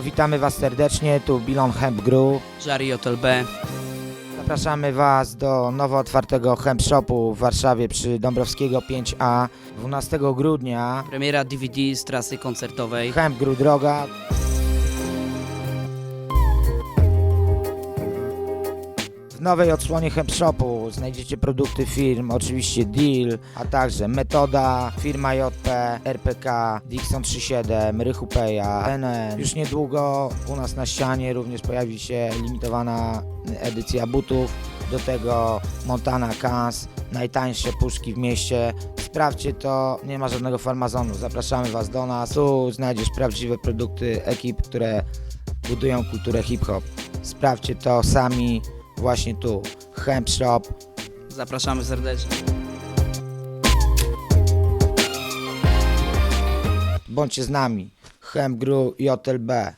Witamy Was serdecznie, tu Bilon Hemp Group. Żari Hotel B. Zapraszamy Was do nowo otwartego hemp shopu w Warszawie przy Dąbrowskiego 5A 12 grudnia. Premiera DVD z trasy koncertowej. Hemp Group Droga. W nowej odsłonie hemp shopu znajdziecie produkty firm, oczywiście Deal, a także Metoda, firma JP, RPK, Dixon 37, Rychu Peja, NN. Już niedługo u nas na ścianie również pojawi się limitowana edycja butów. Do tego Montana Cans, najtańsze puszki w mieście. Sprawdźcie to, nie ma żadnego farmazonu. Zapraszamy Was do nas. Tu znajdziesz prawdziwe produkty ekip, które budują kulturę hip-hop. Sprawdźcie to sami właśnie tu. Hemp Shop. Zapraszamy serdecznie. Bądźcie z nami. Hemp Gru i Hotel B.